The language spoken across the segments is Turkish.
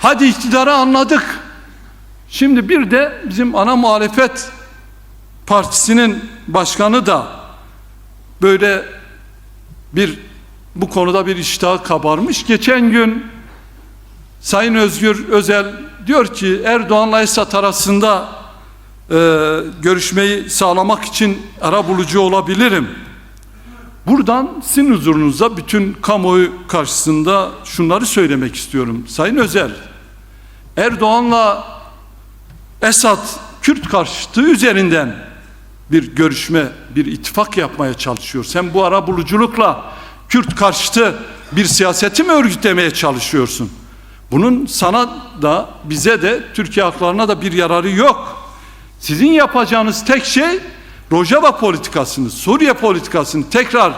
Hadi iktidarı anladık. Şimdi bir de bizim ana muhalefet partisinin başkanı da böyle bir bu konuda bir iştahı kabarmış. Geçen gün Sayın Özgür Özel diyor ki Erdoğan'la Esad arasında e, görüşmeyi sağlamak için ara bulucu olabilirim. Buradan sizin huzurunuzda bütün kamuoyu karşısında şunları söylemek istiyorum. Sayın Özel, Erdoğan'la Esad Kürt karşıtı üzerinden bir görüşme, bir ittifak yapmaya çalışıyor. Sen bu ara buluculukla Kürt karşıtı bir siyaseti mi örgütlemeye çalışıyorsun? Bunun sana da bize de Türkiye halklarına da bir yararı yok. Sizin yapacağınız tek şey Rojava politikasını, Suriye politikasını tekrar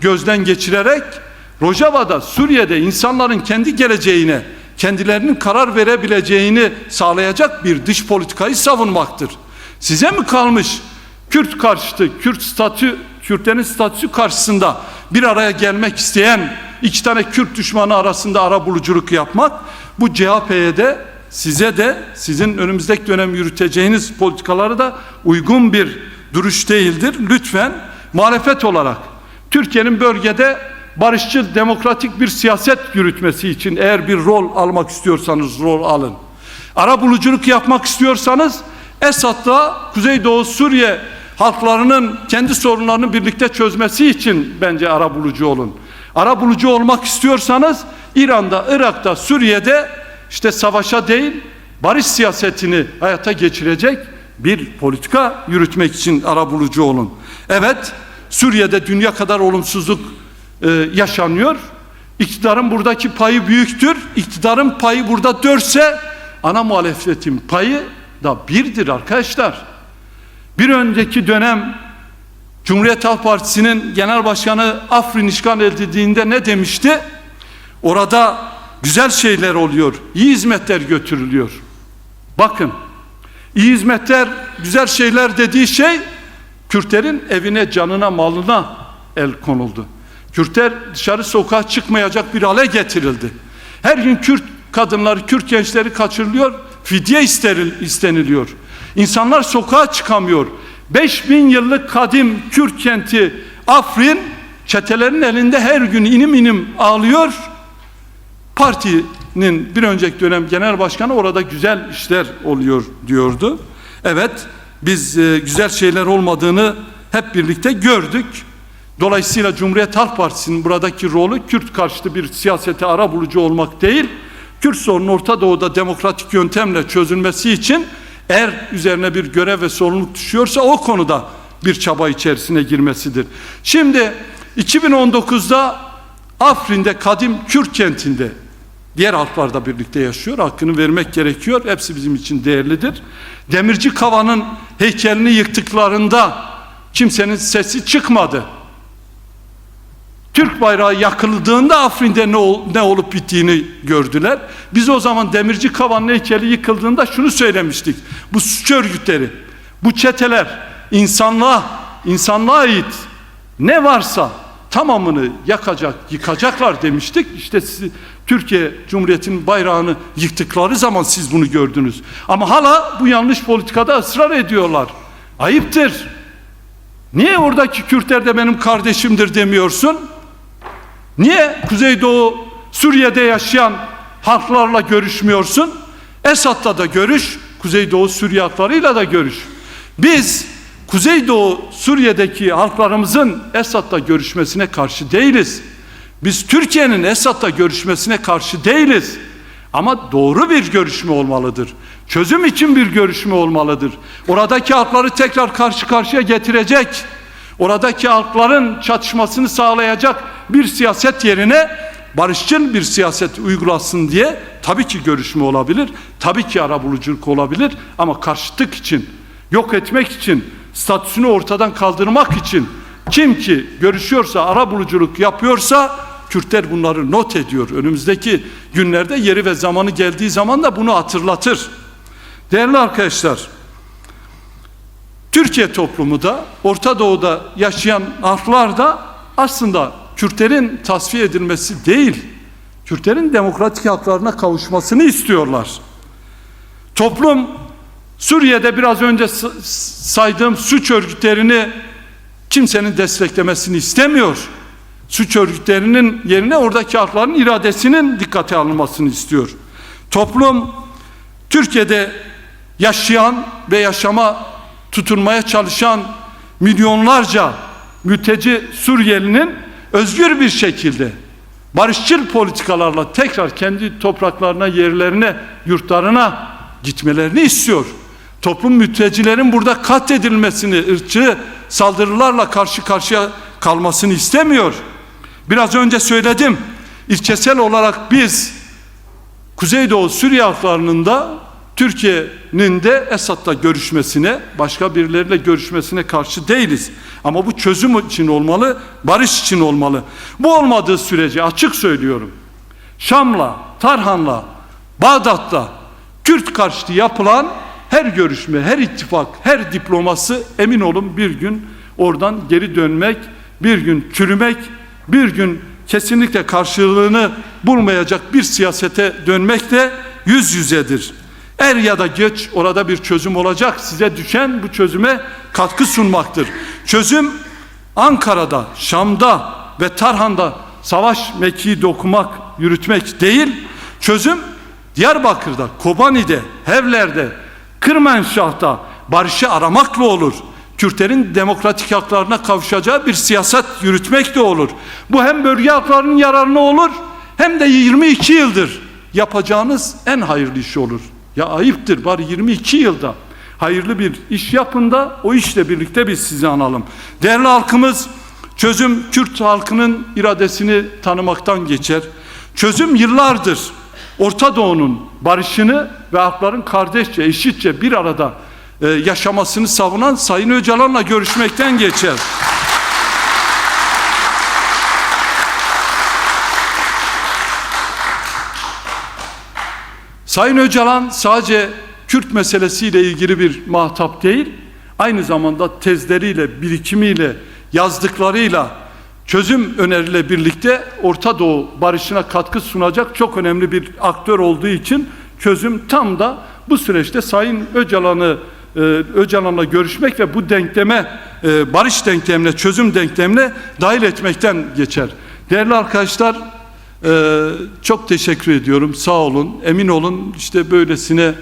gözden geçirerek Rojava'da, Suriye'de insanların kendi geleceğine, kendilerinin karar verebileceğini sağlayacak bir dış politikayı savunmaktır. Size mi kalmış Kürt karşıtı, Kürt statü, Kürtlerin statüsü karşısında bir araya gelmek isteyen iki tane Kürt düşmanı arasında ara buluculuk yapmak bu CHP'ye de size de sizin önümüzdeki dönem yürüteceğiniz politikaları da uygun bir duruş değildir. Lütfen muhalefet olarak Türkiye'nin bölgede barışçıl demokratik bir siyaset yürütmesi için eğer bir rol almak istiyorsanız rol alın. Ara buluculuk yapmak istiyorsanız Esad'la Kuzeydoğu Suriye halklarının kendi sorunlarını birlikte çözmesi için bence ara bulucu olun. Ara bulucu olmak istiyorsanız İran'da, Irak'ta, Suriye'de işte savaşa değil barış siyasetini hayata geçirecek bir politika yürütmek için ara bulucu olun. Evet, Suriye'de dünya kadar olumsuzluk e, yaşanıyor. İktidarın buradaki payı büyüktür. İktidarın payı burada dörtse ana muhalefetin payı da birdir arkadaşlar. Bir önceki dönem Cumhuriyet Halk Partisi'nin genel başkanı Afrin işgal edildiğinde ne demişti? Orada güzel şeyler oluyor, iyi hizmetler götürülüyor. Bakın, iyi hizmetler, güzel şeyler dediği şey Kürtlerin evine, canına, malına el konuldu. Kürtler dışarı sokağa çıkmayacak bir hale getirildi. Her gün Kürt kadınları, Kürt gençleri kaçırılıyor, fidye isteniliyor. İnsanlar sokağa çıkamıyor. 5000 yıllık kadim Kürt kenti Afrin çetelerin elinde her gün inim inim ağlıyor. Partinin bir önceki dönem genel başkanı orada güzel işler oluyor diyordu. Evet biz e, güzel şeyler olmadığını hep birlikte gördük. Dolayısıyla Cumhuriyet Halk Partisi'nin buradaki rolü Kürt karşıtı bir siyasete ara bulucu olmak değil, Kürt sorunun Orta Doğu'da demokratik yöntemle çözülmesi için eğer üzerine bir görev ve sorumluluk düşüyorsa o konuda bir çaba içerisine girmesidir. Şimdi 2019'da Afrin'de kadim Kürt kentinde diğer halklar birlikte yaşıyor. Hakkını vermek gerekiyor. Hepsi bizim için değerlidir. Demirci Kava'nın heykelini yıktıklarında kimsenin sesi çıkmadı. Türk bayrağı yakıldığında Afrin'de ne, ol, ne olup bittiğini gördüler. Biz o zaman Demirci Kava'nın heykeli yıkıldığında şunu söylemiştik. Bu suç örgütleri, bu çeteler insanlığa, insanlığa ait ne varsa tamamını yakacak, yıkacaklar demiştik. İşte siz, Türkiye Cumhuriyeti'nin bayrağını yıktıkları zaman siz bunu gördünüz. Ama hala bu yanlış politikada ısrar ediyorlar. Ayıptır. Niye oradaki Kürtler de benim kardeşimdir demiyorsun? Niye Kuzeydoğu Suriye'de yaşayan halklarla görüşmüyorsun? Esad'la da görüş, Kuzeydoğu Suriye halklarıyla da görüş. Biz Kuzeydoğu Suriye'deki halklarımızın Esad'la görüşmesine karşı değiliz. Biz Türkiye'nin Esad'la görüşmesine karşı değiliz. Ama doğru bir görüşme olmalıdır. Çözüm için bir görüşme olmalıdır. Oradaki halkları tekrar karşı karşıya getirecek, oradaki halkların çatışmasını sağlayacak bir siyaset yerine barışçıl bir siyaset uygulasın diye tabii ki görüşme olabilir, tabii ki arabuluculuk olabilir ama karşıtlık için, yok etmek için, statüsünü ortadan kaldırmak için kim ki görüşüyorsa, arabuluculuk yapıyorsa Kürtler bunları not ediyor. Önümüzdeki günlerde yeri ve zamanı geldiği zaman da bunu hatırlatır. Değerli arkadaşlar, Türkiye toplumu da Orta Doğu'da yaşayan halklar da aslında Kürtlerin tasfiye edilmesi değil, Kürtlerin demokratik haklarına kavuşmasını istiyorlar. Toplum Suriye'de biraz önce saydığım suç örgütlerini kimsenin desteklemesini istemiyor. Suç örgütlerinin yerine oradaki halkların iradesinin dikkate alınmasını istiyor. Toplum Türkiye'de yaşayan ve yaşama tutunmaya çalışan milyonlarca mülteci Suriyelinin özgür bir şekilde barışçıl politikalarla tekrar kendi topraklarına, yerlerine, yurtlarına gitmelerini istiyor. Toplum mültecilerin burada katledilmesini, ırkçı saldırılarla karşı karşıya kalmasını istemiyor. Biraz önce söyledim. İlkesel olarak biz Kuzeydoğu Suriye halklarının da Türkiye'nin de Esad'la görüşmesine, başka birileriyle görüşmesine karşı değiliz. Ama bu çözüm için olmalı, barış için olmalı. Bu olmadığı sürece açık söylüyorum. Şam'la, Tarhan'la, Bağdat'la Kürt karşıtı yapılan her görüşme, her ittifak, her diploması emin olun bir gün oradan geri dönmek, bir gün çürümek, bir gün kesinlikle karşılığını bulmayacak bir siyasete dönmek de yüz yüzedir. Er ya da geç orada bir çözüm olacak. Size düşen bu çözüme katkı sunmaktır. Çözüm Ankara'da, Şam'da ve Tarhan'da savaş mekiği dokumak, yürütmek değil. Çözüm Diyarbakır'da, Kobani'de, Hevler'de, Kırmenşah'ta barışı aramakla olur. Kürtlerin demokratik haklarına kavuşacağı bir siyaset yürütmek de olur. Bu hem bölge halklarının yararına olur hem de 22 yıldır yapacağınız en hayırlı iş olur. Ya ayıptır bari 22 yılda hayırlı bir iş yapın da o işle birlikte biz sizi analım. Değerli halkımız çözüm Kürt halkının iradesini tanımaktan geçer. Çözüm yıllardır Orta Doğu'nun barışını ve halkların kardeşçe, eşitçe bir arada e, yaşamasını savunan Sayın Öcalan'la görüşmekten geçer. Sayın Öcalan sadece Kürt meselesiyle ilgili bir muhatap değil, aynı zamanda tezleriyle, birikimiyle, yazdıklarıyla, çözüm öneriyle birlikte Orta Doğu barışına katkı sunacak çok önemli bir aktör olduğu için çözüm tam da bu süreçte Sayın Öcalan'ı e, Öcalan'la görüşmek ve bu denkleme e, barış denklemine, çözüm denklemine dahil etmekten geçer. Değerli arkadaşlar, ee, çok teşekkür ediyorum. Sağ olun. Emin olun işte böylesine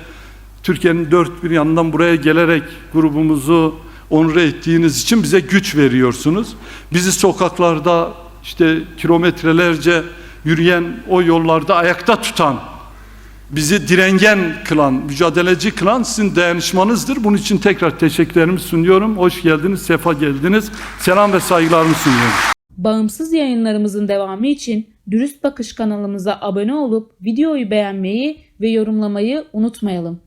Türkiye'nin dört bir yanından buraya gelerek grubumuzu onur ettiğiniz için bize güç veriyorsunuz. Bizi sokaklarda işte kilometrelerce yürüyen o yollarda ayakta tutan, bizi direngen kılan, mücadeleci kılan sizin dayanışmanızdır. Bunun için tekrar teşekkürlerimi sunuyorum. Hoş geldiniz, sefa geldiniz. Selam ve saygılarımı sunuyorum. Bağımsız yayınlarımızın devamı için Dürüst Bakış kanalımıza abone olup videoyu beğenmeyi ve yorumlamayı unutmayalım.